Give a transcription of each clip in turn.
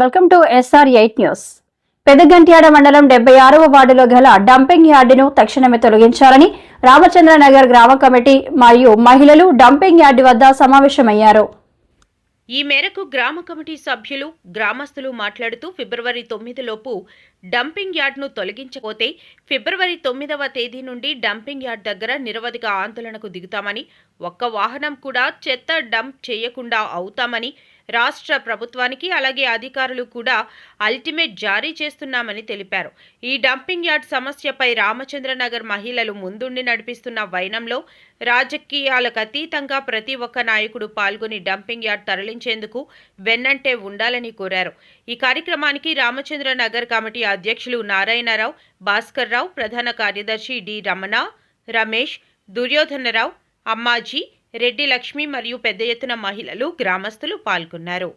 Welcome to SR eight news. Pedagantyada మండలం డెబ్బై ఆరవ వార్డులో గల డంపింగ్ యార్డును తక్షణమే తొలగించాలని రామచంద్రనగర్ గ్రామ కమిటీ మరియు మహిళలు డంపింగ్ యార్డు వద్ద సమావేశమయ్యారు. ఈ మేరకు గ్రామ కమిటీ సభ్యులు గ్రామస్తులు మాట్లాడుతూ ఫిబ్రవరి తొమ్మిదిలోపు డంపింగ్ యార్డ్ను తొలగించకపోతే ఫిబ్రవరి తొమ్మిదవ తేదీ నుండి డంపింగ్ యార్డ్ దగ్గర నిరవధిక ఆందోళనకు దిగుతామని ఒక్క వాహనం కూడా చెత్త డంప్ చేయకుండా అవుతామని రాష్ట్ర ప్రభుత్వానికి అలాగే అధికారులు కూడా అల్టిమేట్ జారీ చేస్తున్నామని తెలిపారు. ఈ డంపింగ్ యార్డ్ సమస్యపై రామచంద్రనగర్ మహిళలు ముందుండి నడిపిస్తున్న వైనంలో రాజకీయాలకు అతీతంగా ప్రతి ఒక్క నాయకుడు పాల్గొని డంపింగ్ యార్డ్ తరలించేందుకు వెన్నంటే ఉండాలని కోరారు. ఈ కార్యక్రమానికి రామచంద్రనగర్ కమిటీ అధ్యక్షులు నారాయణరావు భాస్కర్ రావు ప్రధాన కార్యదర్శి డి రమణ రమేష్ దుర్యోధనరావు అమ్మాజీ రెడ్డి లక్ష్మి మరియు పెద్ద ఎత్తున మహిళలు గ్రామస్తులు పాల్గొన్నారు.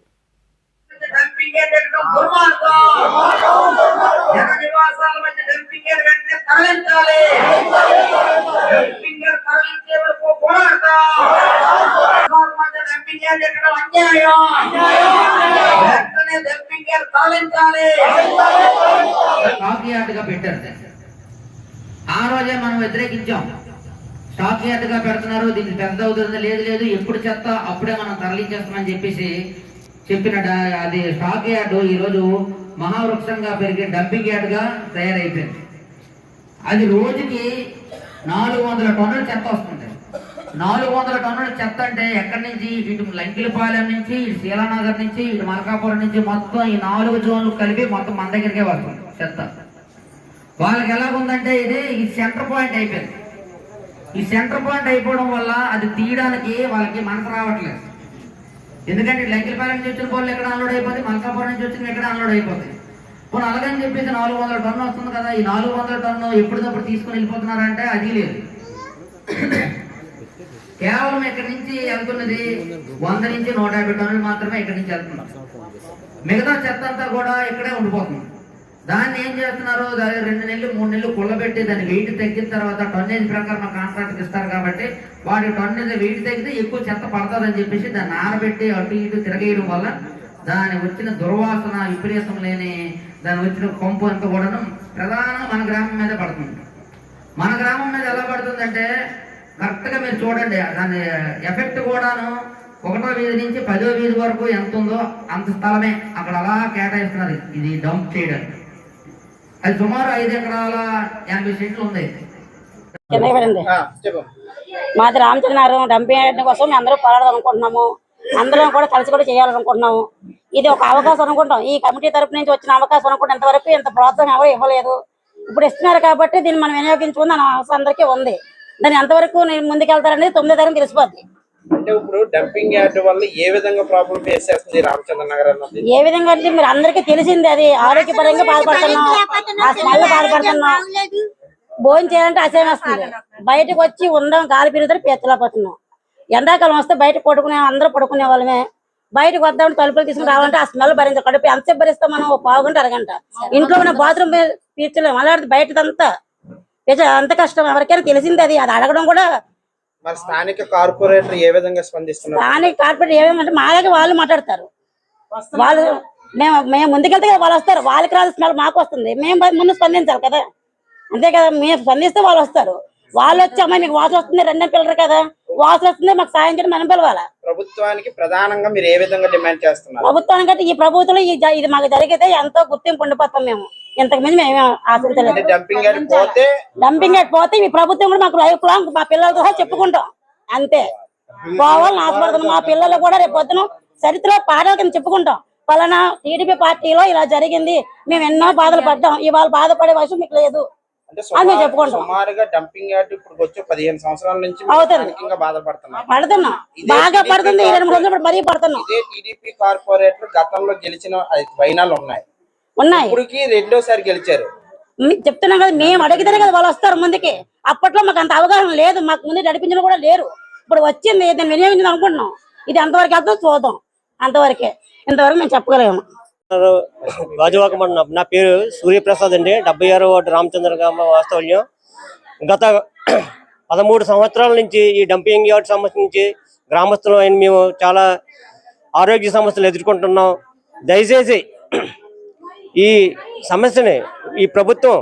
పెట్టారు. ఆ రోజే మనం వ్యతిరేకించాం. స్టాక్ యార్డ్గా పెడుతున్నారు దీన్ని పెద్ద అవుతుంది లేదు లేదు ఎప్పుడు చెత్త అప్పుడే మనం తరలించేస్తామని చెప్పేసి చెప్పిన అది స్టాక్ యార్డ్ ఈరోజు మహావృక్షంగా పెరిగే డంపింగ్ యార్డ్గా తయారైపోయింది. అది రోజుకి నాలుగు వందల టన్నుల చెత్త వస్తుంది నాలుగు వందల టన్నుల చెత్త అంటే ఎక్కడి నుంచి? ఇటు లంకిలపాలెం నుంచి ఇటు శీలానగర్ నుంచి ఇటు మల్కాపురం నుంచి మొత్తం ఈ నాలుగు జోన్లు కలిపి మొత్తం మన దగ్గరికే వస్తుంది చెత్త. వాళ్ళకి ఎలాగుందంటే ఇది ఈ సెంటర్ పాయింట్ అయిపోయింది. ఈ సెంటర్ పాయింట్ అయిపోవడం వల్ల అది తీయడానికి వాళ్ళకి మనసు రావట్లేదు. ఎందుకంటే లంకిలపాలెం నుంచి వచ్చిన పనులు ఎక్కడ అన్లోడ్ అయిపోతుంది మల్కాపురం నుంచి వచ్చిన ఎక్కడ అన్లోడ్ అయిపోతుంది పోనీ అలాగని చెప్పేసి నాలుగు వందల టన్ను వస్తుంది కదా ఈ నాలుగు వందల టన్ను ఎప్పటికప్పుడు తీసుకుని వెళ్ళిపోతున్నారంటే అది లేదు. కేవలం ఇక్కడి నుంచి వెళ్తున్నది వంద నుంచి నూట యాభై టన్నులు మాత్రమే ఇక్కడి నుంచి వెళ్తున్నారు. మిగతా చెత్త అంతా కూడా ఇక్కడే ఉండిపోతుంది. దాన్ని ఏం చేస్తున్నారు దాని రెండు నెలలు మూడు నెలలు కుళ్ళబెట్టి దాన్ని వెయిట్ తగ్గిన తర్వాత టన్నేజ్ ప్రకారం కాంట్రాక్ట్ ఇస్తారు కాబట్టి వాడి టన్నేజ్ వెయిట్ తగ్గితే ఎక్కువ చెత్త పడుతుందని చెప్పేసి దాన్ని ఆరబెట్టి అటు ఇటు తిరగేయడం వల్ల దాని వచ్చిన దుర్వాసన విపరీతం లేని దాని వచ్చిన కొంపు అంతా కూడాను ప్రధానంగా మన గ్రామం మీద పడుతుంది. మన గ్రామం మీద ఎలా పడుతుందంటే కరెక్ట్గా మీరు చూడండి దాని ఎఫెక్ట్ కూడాను ఒకటో వీధి నుంచి పదో వీధి వరకు ఎంత ఉందో అంత స్థలమే. అక్కడ అలా కేటాయిస్తున్నారు. ఇది డంప్ చేయడానికి. అది సుమారు ఐదు ఎకరాల ఎనభై సెంట్లు ఉంది. మాది రామచంద్రనగరం డంపింగ్ కోసం మేము అందరూ పోరాడదాం అనుకుంటున్నాము అందరం కూడా కలిసి కూడా చేయాలనుకుంటున్నాము. ఇది ఒక అవకాశం అనుకుంటాం. ఈ కమిటీ తరపు నుంచి వచ్చిన అవకాశం అనుకుంటే ఇంతవరకు ఇంత ప్రోత్సాహం ఎవరు ఇవ్వలేదు. ఇప్పుడు ఇస్తున్నారు కాబట్టి దీన్ని మనం వినియోగించుకుంది అవసరం అందరికీ ఉంది. దాన్ని ఎంతవరకు నేను ముందుకెళ్తారనేది తొమ్మిదో తరగతి తెలిసిపోద్ది. అంటే ఇప్పుడు డంపింగ్ యార్డ్ వల్ల ఏ విధంగా ప్రాబ్లం ఫేస్ చేస్తుంది రామచంద్ర నగర్ అన్నది ఏ విధంగా అంటే మీరు అందరికీ తెలిసింది అది. ఆరోగ్యపరంగా బాధపడుతున్నాం ఆ స్మెల్ బాధపడుతున్నాం భోజనం చేయాలంటే అసహ్యం వస్తుంది. బయటకు వచ్చి ఉందాం గాలి పెరుగుతారు పీచలేకపోతున్నాం ఎండాకాలం వస్తే బయట పడుకునే అందరూ పడుకునే వాళ్ళమే. బయటకు వద్దామంటే తలుపులు తీసుకుని రావాలంటే ఆ స్మెల్ భరించాలి కడుపు ఎంతసేపు భరిస్తాం మనం? ఓ పావు గంట అరగంట. ఇంట్లో ఉన్న బాత్రూమ్ పీల్చలేము అలాంటిది బయటదంతా. అంత కష్టం. ఎవరికైనా తెలిసింది అది. అది అడగడం కూడా మరి స్థానిక కార్పొరేటర్ ఏ విధంగా స్పందిస్తున్నారు? దానికి కార్పొరేట్ ఏమేమంటే మా దగ్గర వాళ్ళు మాట్లాడతారు. వాళ్ళు మేము మేము ముందుకెళ్తే కదా వాళ్ళు వస్తారు. వాళ్ళకి రాదు స్మెల్ మాకు వస్తుంది. మేము ముందు స్పందించాలి కదా. అంతే కదా మేము స్పందిస్తే వాళ్ళు వస్తారు. వాళ్ళు వచ్చి అమ్మాయి మీకు వాసన వస్తుంది రెండే పిల్లలు కదా. వాసన వస్తుంది మాకు సాయం చేయడం మనం పిలవాలా. ప్రభుత్వానికి ప్రధానంగా మీరు ఏ విధంగా డిమాండ్ చేస్తున్నారు? ప్రభుత్వానికి ఈ ప్రభుత్వంలో జ- ఇది మాకు జరిగితే ఎంతో గుర్తింపు ఉండిపోతాం మేము. ఇంతకు మించి మేము ఆశించలేదు. డంపింగ్ పోతే ఈ ప్రభుత్వం కూడా మాకు లైఫ్ లాంగ్ మా పిల్లలతో చెప్పుకుంటాం. అంతే. పోవాలని ఆశపడుతున్నాం. మా పిల్లలు కూడా రేపు పొద్దున చరిత్ర పాటల కింద చెప్పుకుంటాం. పలానా టీడీపీ పార్టీలో ఇలా జరిగింది. మేము ఎన్నో బాధలు పడ్డాం. ఇవాళ బాధపడే అవసరం మీకు లేదు. అది మేము చెప్పుకుంటాం. సుమారుగా డంపింగ్ యార్డ్ ఇప్పుడు వచ్చి పదిహేను సంవత్సరాల నుంచి అవుతుంది. పడుతున్నాం. బాగా పడుతుంది. రెండు మూడు రోజులు మరీ పడుతున్నాం. ఇదే టీడీపీ కార్పొరేటర్ గతంలో గెలిచిన వైనాలు ఉన్నాయి. ఉన్నాయి. ఇప్పటికి రెండోసారి గెలిచారు. మీకు చెప్తున్నాం కదా మేము అడిగితేనే కదా వాళ్ళు వస్తారు ముందుకి. అప్పట్లో మాకు అంత అవగాహన లేదు మాకు ముందు నడిపించిన కూడా లేరు. ఇప్పుడు వచ్చింది దీన్ని వినియోగించింది అనుకుంటున్నాం. ఇది అంతవరకు వెళ్తాం చూద్దాం. అంతవరకే. ఇంతవరకు మేము చెప్పగలేము గాజువాక మండలం. నా పేరు సూర్యప్రసాద్ అండి. డెబ్బై ఆరో వార్డు రామచంద్ర గ్రామ వాస్తవ్యం. గత పదమూడు సంవత్సరాల నుంచి ఈ డంపింగ్ యార్డ్ సమస్య నుంచి గ్రామస్తులు అయిన మేము చాలా ఆరోగ్య సమస్యలు ఎదుర్కొంటున్నాం. దయచేసి ఈ సమస్యని ఈ ప్రభుత్వం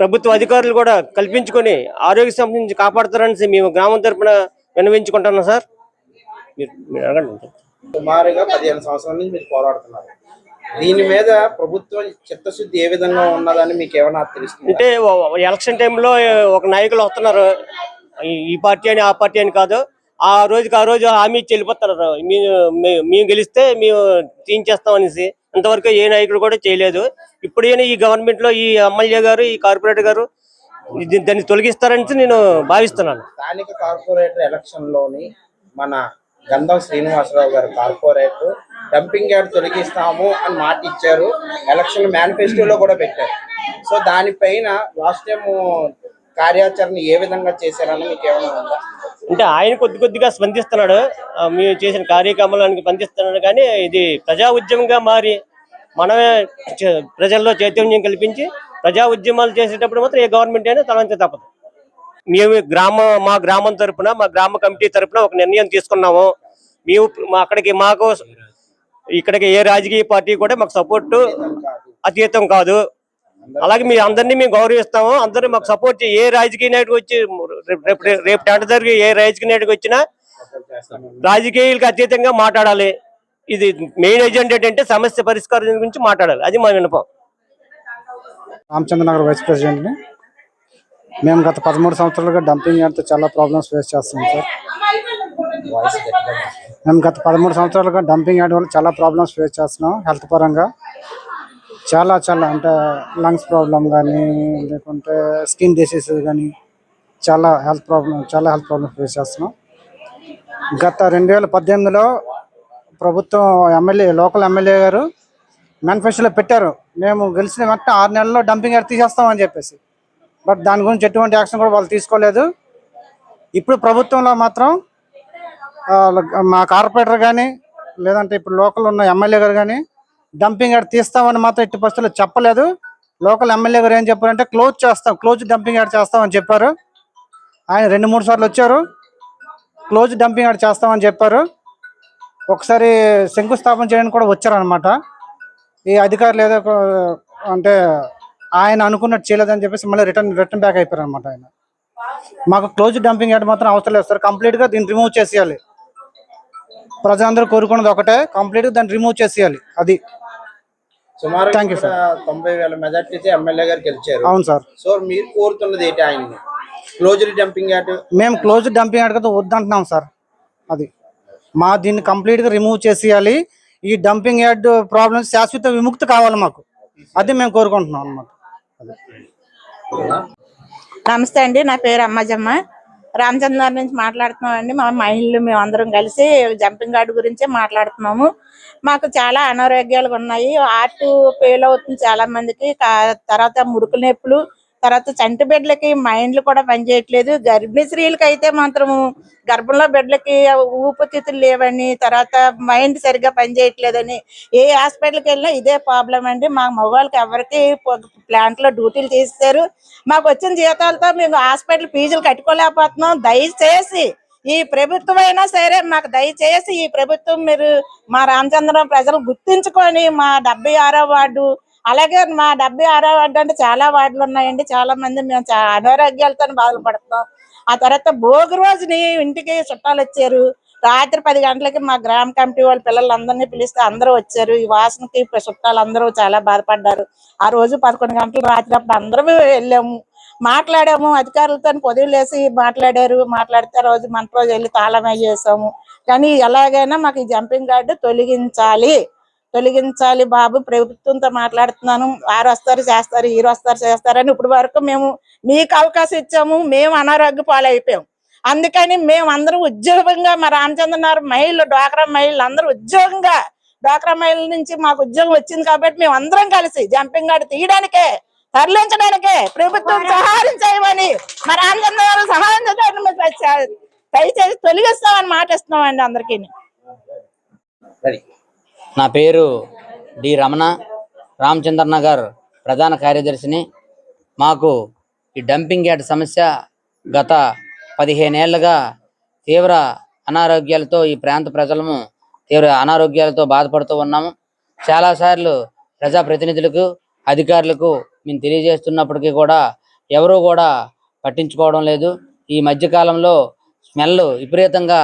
ప్రభుత్వ అధికారులు కూడా కల్పించుకొని ఆరోగ్య సంబంధించి కాపాడుతారని మేము గ్రామం తరపున విన్నవించుకుంటున్నాం సార్. మీరు మీరు అడగండి సుమారుగా పదిహేను సంవత్సరాల నుంచి మీరు పోరాడుతున్నారు. దీని మీద ప్రభుత్వం చిత్తశుద్ధి ఏ విధంగా ఉన్నదని మీకు ఏమైనా తెలుస్తుంది? అంటే ఎలక్షన్ టైంలో ఒక నాయకులు వస్తున్నారు. ఈ- పార్టీ అని ఆ పార్టీ అని కాదు. ఆ రోజుకి ఆ రోజు హామీ ఇచ్చి వెళ్ళిపోతారు మీ- మీ- మేము గెలిస్తే మేము తీయించేస్తాం అనేసి. ఇంతవరకు ఏ నాయకుడు కూడా చేయలేదు. ఇప్పుడు ఈ గవర్నమెంట్లో ఈ ఎమ్మెల్యే గారు ఈ కార్పొరేటర్ గారు ఇది- దాన్ని తొలగిస్తారని నేను భావిస్తున్నాను. స్థానిక కార్పొరేటర్ ఎలక్షన్లోని మన గంధం శ్రీనివాసరావు గారు కార్పొరేటర్ డంపింగ్ యార్డ్ తొలగిస్తాము అని మాట ఇచ్చారు. ఎలక్షన్ మేనిఫెస్టోలో కూడా పెట్టారు. సో దానిపైన లాస్ట్ టైం కార్యాచరణ ఏ విధంగా చేశారని మీకు ఏమైనా ఉందా? అంటే ఆయన కొద్ది కొద్దిగా స్పందిస్తున్నాడు. మేము చేసిన కార్యక్రమాలకు స్పందిస్తున్నాడు కానీ ఇది ప్రజా ఉద్యమంగా మారి మనమే ప్రజల్లో చైతన్యం కల్పించి ప్రజా ఉద్యమాలు చేసేటప్పుడు మాత్రం ఏ గవర్నమెంట్ అయినా తలంచ తప్పదు. మేము గ్రామ మా గ్రామం తరపున మా గ్రామ కమిటీ తరపున ఒక నిర్ణయం తీసుకున్నాము. మేము మా అక్కడికి మాకు ఇక్కడికి ఏ రాజకీయ పార్టీ కూడా మాకు సపోర్ట్ అతీతం కాదు. అలాగే మీ అందరినీ మేము గౌరవిస్తాము. అందరూ మాకు సపోర్ట్ చే- ఏ రాజకీయ నాయకుడు వచ్చి రేపు రేపు- టెంట జరిగి ఏ రాజకీయ నాయకుడు వచ్చినా రాజకీయాలకు అతీతంగా మాట్లాడాలి. ఇది మెయిన్ ఎజెండా ఏంటంటే సమస్య పరిష్కారం గురించి మాట్లాడాలి. అది మా వినపం రామచంద్ర నగర్ వైస్ ప్రెసిడెంట్ని మేము గత పదమూడు సంవత్సరాలుగా డంపింగ్ యార్డ్తో చాలా ప్రాబ్లమ్స్ ఫేస్ చేస్తున్నాం సార్. మేము గత పదమూడు సంవత్సరాలుగా డంపింగ్ యార్డ్ వల్ల చాలా ప్రాబ్లమ్స్ ఫేస్ చేస్తున్నాం హెల్త్ పరంగా. చాలా చాలా అంటే లంగ్స్ ప్రాబ్లం కానీ లేకుంటే స్కిన్ డిసీజెస్ కానీ చాలా హెల్త్ ప్రాబ్లం చాలా హెల్త్ ప్రాబ్లమ్స్ ఫేస్ చేస్తున్నాం. గత రెండు వేల పద్దెనిమిదిలో ప్రభుత్వం ఎమ్మెల్యే లోకల్ ఎమ్మెల్యే గారు మేనిఫెస్టోలో పెట్టారు. మేము గెలిచిన వెంటనే ఆరు నెలల్లో డంపింగ్ యార్డ్ తీసేస్తామని చెప్పేసి. బట్ దాని గురించి ఎటువంటి యాక్షన్ కూడా వాళ్ళు తీసుకోలేదు. ఇప్పుడు ప్రభుత్వంలో మాత్రం మా కార్పొరేటర్ కానీ లేదంటే ఇప్పుడు లోకల్ ఉన్న ఎమ్మెల్యే గారు కానీ డంపింగ్ యార్డ్ తీస్తామని మాత్రం ఎట్టి పరిస్థితుల్లో చెప్పలేదు. లోకల్ ఎమ్మెల్యే గారు ఏం చెప్పారంటే క్లోజ్ చేస్తాం క్లోజ్ డంపింగ్ యార్డ్ చేస్తామని చెప్పారు. ఆయన రెండు మూడు సార్లు వచ్చారు. క్లోజ్ డంపింగ్ యార్డ్ చేస్తామని చెప్పారు. ఒకసారి శంకుస్థాపన చేయడానికి కూడా వచ్చారనమాట ఈ అధికారులు ఏదో అంటే ఆయన అనుకున్నట్టు చేయలేదని చెప్పేసి మళ్ళీ రిటర్న్ రిటర్న్ బ్యాక్ అయిపోయారు అనమాట ఆయన. మాకు క్లోజ్ డంపింగ్ యార్డ్ మాత్రం అవసరం లేదు సార్. కంప్లీట్గా దీన్ని రిమూవ్ చేసేయాలి. ప్రజలందరూ కోరుకున్నది ఒకటే. కంప్లీట్గా దాన్ని రిమూవ్ చేసేయాలి. అది. సుమారు. తొంభై వేల మెజార్టీతో ఎమ్మెల్యే గారు గెలిచారు. అవును సార్ సో మీరు కోరుతున్నది ఏంటి ఆయన్ని? క్లోజ్డ్ డంపింగ్ యార్డ్ మేము క్లోజ్ డంపింగ్ యార్డ్ కదా వద్దంటున్నాం సార్ అది. మా దీన్ని కంప్లీట్గా రిమూవ్ చేసేయాలి. ఈ డంపింగ్ యార్డ్ ప్రాబ్లమ్స్ శాశ్వత విముక్తి కావాలి మాకు. అది మేము కోరుకుంటున్నాం అనమాట నమస్తే అండి నా పేరు అమ్మాజమ్మ. రామచంద్ర నుంచి మాట్లాడుతున్నాం అండి మా మహిళలు మేము అందరం కలిసి జంపింగ్ గార్డు గురించే మాట్లాడుతున్నాము. మాకు చాలా అనారోగ్యాలు ఉన్నాయి. ఆర్టు ఫెయిల్ అవుతుంది చాలా మందికి తర్వాత మురుకు నొప్పులు తర్వాత చంటి బిడ్డలకి మైండ్లు కూడా పనిచేయట్లేదు. గర్భిణీ స్త్రీలకి అయితే మాత్రము గర్భంలో బిడ్డలకి ఊపిరితిత్తులు లేవని తర్వాత మైండ్ సరిగ్గా పనిచేయట్లేదని ఏ హాస్పిటల్కి వెళ్ళినా ఇదే ప్రాబ్లం అండి. మా మగవాళ్ళకి ఎవరికి ప్లాంట్లో డ్యూటీలు తీస్తారు మాకు వచ్చిన జీతాలతో మేము హాస్పిటల్ ఫీజులు కట్టుకోలేకపోతున్నాం. దయచేసి ఈ ప్రభుత్వం అయినా సరే మాకు దయచేసి ఈ ప్రభుత్వం మీరు మా రామచంద్రం ప్రజలు గుర్తించుకొని మా డెబ్బై ఆరో వార్డు అలాగే మా డెబ్బై ఆరో వార్డు అంటే చాలా వార్డులు ఉన్నాయండి. చాలా మంది మేము చా- అనారోగ్యాలతో బాధపడుతున్నాం. ఆ తర్వాత భోగి రోజుని ఇంటికి చుట్టాలు వచ్చారు. రాత్రి పది గంటలకి మా గ్రామ కమిటీ వాళ్ళ పిల్లలందరినీ పిలిస్తే అందరూ వచ్చారు. ఈ వాసనకి చుట్టాలు అందరూ చాలా బాధపడ్డారు. ఆ రోజు పదకొండు గంటలు రాత్రి అప్పుడు అందరూ వెళ్ళాము. మాట్లాడాము. అధికారులతో పొదువులేసి మాట్లాడారు. మాట్లాడితే రోజు మంట రోజు వెళ్ళి తాళం చేసాము కానీ ఎలాగైనా మాకు ఈ జంపింగ్ గార్డు తొలగించాలి. తొలగించాలి బాబు. ప్రభుత్వంతో మాట్లాడుతున్నాను. వారు వస్తారు చేస్తారు వీరు వస్తారు చేస్తారని ఇప్పుడు వరకు మేము మీకు అవకాశం ఇచ్చాము. మేము అనారోగ్య పాలైపోయాం. అందుకని మేము అందరం ఉద్యోగంగా మా రామచంద్రనారు మహిళలు డ్వాక్రా మహిళలు అందరూ ఉద్యోగంగా డ్వాక్రా మహిళల నుంచి మాకు ఉద్యోగం వచ్చింది కాబట్టి మేము అందరం కలిసి జంపింగ్ గార్డు తీయడానికే తరలించడానికే ప్రభుత్వం సహాయం చేయమని మా రామచంద్ర సహాయం చేయడానికి దయచేసి తొలగిస్తామని మాట ఇస్తున్నామండి అందరికీ నా పేరు డి రమణ. రామచంద్ర నగర్ ప్రధాన కార్యదర్శిని. మాకు ఈ డంపింగ్ యార్డ్ సమస్య గత పదిహేనేళ్ళుగా తీవ్ర అనారోగ్యాలతో ఈ ప్రాంత ప్రజలము తీవ్ర అనారోగ్యాలతో బాధపడుతూ ఉన్నాము. చాలాసార్లు ప్రజాప్రతినిధులకు అధికారులకు మేము తెలియజేస్తున్నప్పటికీ కూడా ఎవరూ కూడా పట్టించుకోవడం లేదు. ఈ మధ్యకాలంలో స్మెల్ విపరీతంగా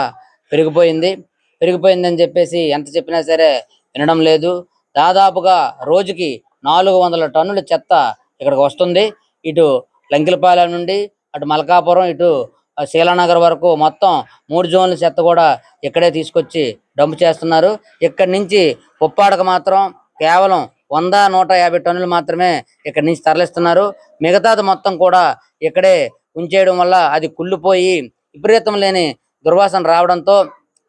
పెరిగిపోయింది. పెరిగిపోయిందని చెప్పేసి ఎంత చెప్పినా సరే వినడం లేదు. దాదాపుగా రోజుకి నాలుగు వందల టన్నుల చెత్త ఇక్కడికి వస్తుంది. ఇటు లంకిలపాలెం నుండి అటు మల్కాపురం ఇటు శీలానగర్ వరకు మొత్తం మూడు జోన్ల చెత్త కూడా ఇక్కడే తీసుకొచ్చి డంప్ చేస్తున్నారు. ఇక్కడి నుంచి ఉప్పాడకు మాత్రం కేవలం వంద నూట యాభై టన్నులు మాత్రమే ఇక్కడి నుంచి తరలిస్తున్నారు. మిగతాది మొత్తం కూడా ఇక్కడే ఉంచేయడం వల్ల అది కుళ్ళిపోయి విపరీతం లేని దుర్వాసన రావడంతో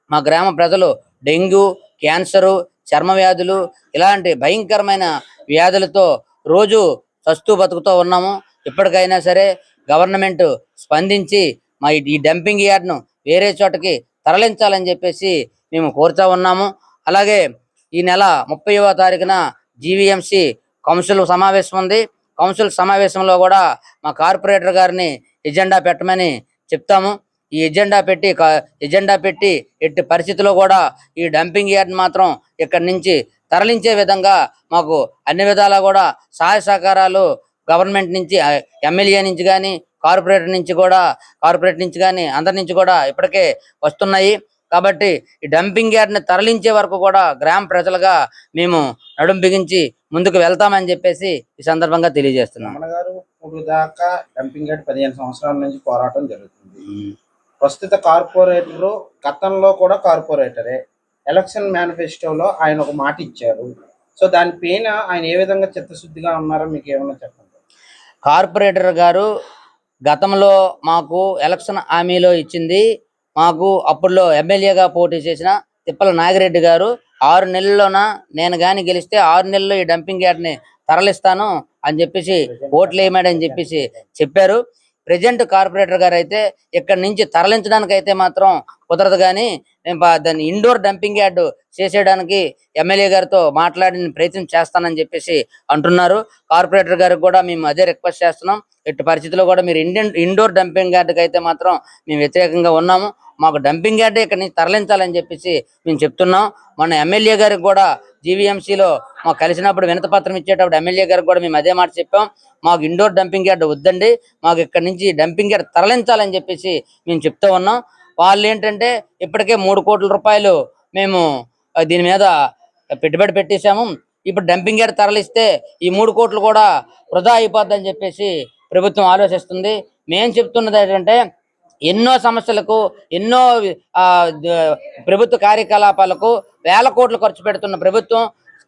మా గ్రామ ప్రజలు డెంగ్యూ క్యాన్సరు చర్మ వ్యాధులు ఇలాంటి భయంకరమైన వ్యాధులతో రోజు చస్తూ బతుకుతూ ఉన్నాము. ఇప్పటికైనా సరే గవర్నమెంట్ స్పందించి మా ఈ- ఈ డంపింగ్ యార్డ్ను వేరే చోటకి తరలించాలని చెప్పేసి మేము కోరుతా ఉన్నాము. అలాగే ఈ నెల ముప్పైవ తారీఖున జీవీఎంసీ కౌన్సిల్ సమావేశం ఉంది. కౌన్సిల్ సమావేశంలో కూడా మా కార్పొరేటర్ గారిని ఎజెండా పెట్టమని చెప్తాము. ఈ ఎజెండా పెట్టి ఎజెండా పెట్టి ఎట్టి పరిస్థితిలో కూడా ఈ డంపింగ్ యార్డ్ మాత్రం ఇక్కడి నుంచి తరలించే విధంగా మాకు అన్ని విధాలా కూడా సహాయ సహకారాలు గవర్నమెంట్ నుంచి ఎమ్మెల్యే నుంచి కానీ కార్పొరేటర్ నుంచి కూడా కార్పొరేట్ నుంచి కానీ అందరి నుంచి కూడా ఇప్పటికే వస్తున్నాయి. కాబట్టి ఈ డంపింగ్ యార్డ్ని తరలించే వరకు కూడా గ్రామ ప్రజలుగా మేము నడుం బిగించి ముందుకు వెళ్తామని చెప్పేసి ఈ సందర్భంగా తెలియజేస్తున్నాం. ఇప్పుడు దాకా డంపింగ్ యార్డ్ పదిహేను సంవత్సరాల నుంచి పోరాటం జరుగుతుంది. ప్రస్తుత కార్పొరేటర్ గతంలో కూడా కార్పొరేటరే. ఎలక్షన్ మేనిఫెస్టోలో ఆయన ఒక మాట ఇచ్చారు. సో దాని పైన ఆయన ఏ విధంగా చిత్తశుద్ధిగా ఉన్నారో మీకు ఏమన్నా చెప్పండి? కార్పొరేటర్ గారు గతంలో మాకు ఎలక్షన్ హామీలో ఇచ్చింది మాకు అప్పుడులో ఎమ్మెల్యేగా పోటీ చేసిన తిప్పల నాగిరెడ్డి గారు ఆరు నెలల్లోన నేను గాని గెలిస్తే ఆరు నెలల్లో ఈ డంపింగ్ యార్డ్ని తరలిస్తాను అని చెప్పేసి ఓట్లు వేయమాడని చెప్పేసి చెప్పారు. ప్రజెంట్ కార్పొరేటర్ గారు అయితే ఇక్కడ నుంచి తరలించడానికి అయితే మాత్రం కుదరదు కానీ నేను పా- దాన్ని ఇండోర్ డంపింగ్ యార్డ్ చేసేయడానికి ఎమ్మెల్యే గారితో మాట్లాడిన ప్రయత్నం చేస్తానని చెప్పేసి అంటున్నారు. కార్పొరేటర్ గారికి కూడా మేము అదే రిక్వెస్ట్ చేస్తున్నాం. ఎట్టి పరిస్థితుల్లో కూడా మీరు ఇండియన్ ఇండోర్ డంపింగ్ యార్డ్కి అయితే మాత్రం మేము వ్యతిరేకంగా ఉన్నాము. మాకు డంపింగ్ యార్డ్ ఇక్కడ నుంచి తరలించాలని చెప్పేసి మేము చెప్తున్నాం. మన ఎమ్మెల్యే గారికి కూడా జీవీఎంసీలో మాకు కలిసినప్పుడు వినతపత్రం ఇచ్చేటప్పుడు ఎమ్మెల్యే గారికి కూడా మేము అదే మాట చెప్పాం. మాకు ఇండోర్ డంపింగ్ యార్డ్ వద్దండి. మాకు ఇక్కడ నుంచి డంపింగ్ యార్డ్ తరలించాలని చెప్పేసి మేము చెప్తూ ఉన్నాం. వాళ్ళు ఏంటంటే ఇప్పటికే మూడు కోట్ల రూపాయలు మేము దీని మీద పెట్టుబడి పెట్టేశాము. ఇప్పుడు డంపింగ్ యార్డ్ తరలిస్తే ఈ మూడు కోట్లు కూడా వృధా అయిపోద్దని చెప్పేసి ప్రభుత్వం ఆలోచిస్తుంది. మేము చెప్తున్నది ఏంటంటే ఎన్నో సమస్యలకు ఎన్నో ప్రభుత్వ కార్యకలాపాలకు వేల కోట్లు ఖర్చు పెడుతున్న ప్రభుత్వం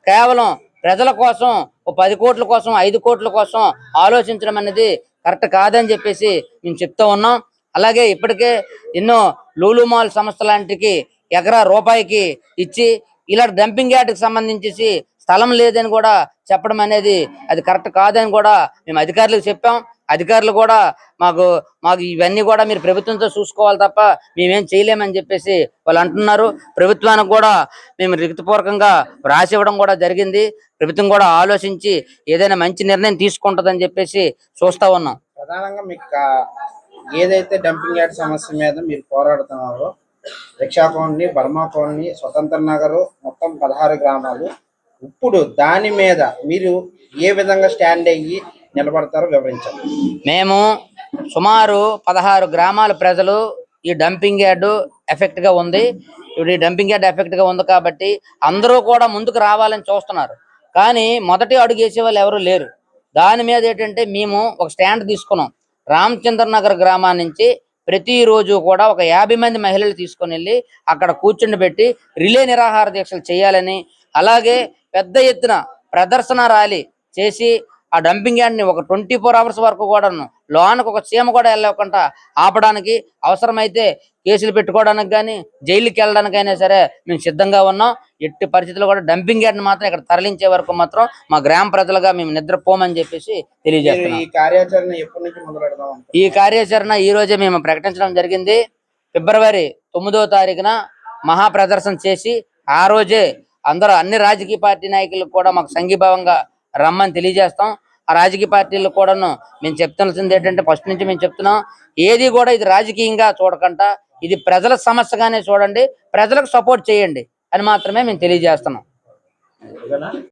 కేవలం ప్రజల కోసం ఓ పది కోట్ల కోసం ఐదు కోట్ల కోసం ఆలోచించడం అనేది కరెక్ట్ కాదని చెప్పేసి మేము చెప్తూ ఉన్నాం. అలాగే ఇప్పటికే ఎన్నో లూలు మాల్ సంస్థ లాంటికి ఎకరా రూపాయికి ఇచ్చి ఇలా డంపింగ్ యార్డ్కి సంబంధించి స్థలం లేదని కూడా చెప్పడం అనేది అది కరెక్ట్ కాదని కూడా మేము అధికారులకు చెప్పాం. అధికారులు కూడా మాకు మాకు ఇవన్నీ కూడా మీరు ప్రభుత్వంతో చూసుకోవాలి తప్ప మేమేం చేయలేమని చెప్పేసి వాళ్ళు అంటున్నారు. ప్రభుత్వానికి కూడా మేము లిఖితపూర్వకంగా రాసి ఇవ్వడం కూడా జరిగింది. ప్రభుత్వం కూడా ఆలోచించి ఏదైనా మంచి నిర్ణయం తీసుకుంటుందని చెప్పేసి చూస్తా ఉన్నాం. ప్రధానంగా మీకు ఏదైతే డంపింగ్ యార్డ్ సమస్య మీద మీరు పోరాడుతున్నారో rickshaw colony Burma colony Swatantra Nagar మొత్తం పదహారు గ్రామాలు ఇప్పుడు దాని మీద మీరు ఏ విధంగా స్టాండ్ అయ్యి నిలబడతారో వివరించాలి మేము సుమారు పదహారు గ్రామాల ప్రజలు ఈ డంపింగ్ యార్డ్ ఎఫెక్ట్గా ఉంది. ఇప్పుడు ఈ డంపింగ్ యార్డ్ ఎఫెక్ట్గా ఉంది కాబట్టి అందరూ కూడా ముందుకు రావాలని చూస్తున్నారు. కానీ మొదటి అడుగు వేసే వాళ్ళు ఎవరు లేరు. దాని మీద ఏంటంటే మేము ఒక స్టాండ్ తీసుకున్నాం. రామచంద్ర నగర్ గ్రామం నుంచి ప్రతిరోజు కూడా ఒక యాభై మంది మహిళలు తీసుకొని వెళ్ళి అక్కడ కూర్చుండి పెట్టి రిలే నిరాహార దీక్షలు చేయాలని అలాగే పెద్ద ఎత్తున ప్రదర్శన ర్యాలీ చేసి ఆ డంపింగ్ యార్డ్ని ఒక ట్వంటీ ఫోర్ అవర్స్ వరకు కూడా లోనికి ఒక చీమ కూడా వెళ్ళకుండా ఆపడానికి అవసరమైతే కేసులు పెట్టుకోవడానికి కానీ జైలుకి వెళ్ళడానికైనా సరే మేము సిద్ధంగా ఉన్నాం. ఎట్టి పరిస్థితుల్లో కూడా డంపింగ్ యార్డ్ మాత్రం ఇక్కడ తరలించే వరకు మాత్రం మా గ్రామ ప్రజలుగా మేము నిద్రపోమని చెప్పేసి మీరు తెలియజేస్తున్నాం. ఈ కార్యాచరణ ఎప్పటి నుంచి మొదలు పెడదాం అనుకుంటున్నారు? ఈ కార్యాచరణ ఈ రోజే మేము ప్రకటించడం జరిగింది. ఫిబ్రవరి తొమ్మిదో తారీఖున మహా ప్రదర్శన చేసి ఆ రోజే అందరూ అన్ని రాజకీయ పార్టీ నాయకులకు కూడా మాకు సంఘీభావంగా రమ్మని తెలియజేస్తాం. ఆ రాజకీయ పార్టీలకు కూడాను మేము చెప్తున్నది ఏంటంటే ఫస్ట్ నుంచి మేము చెప్తున్నాం. ఏది కూడా ఇది రాజకీయంగా చూడకుండా ఇది ప్రజల సమస్యగానే చూడండి. ప్రజలకు సపోర్ట్ చేయండి అని మాత్రమే మేము తెలియజేస్తున్నాం.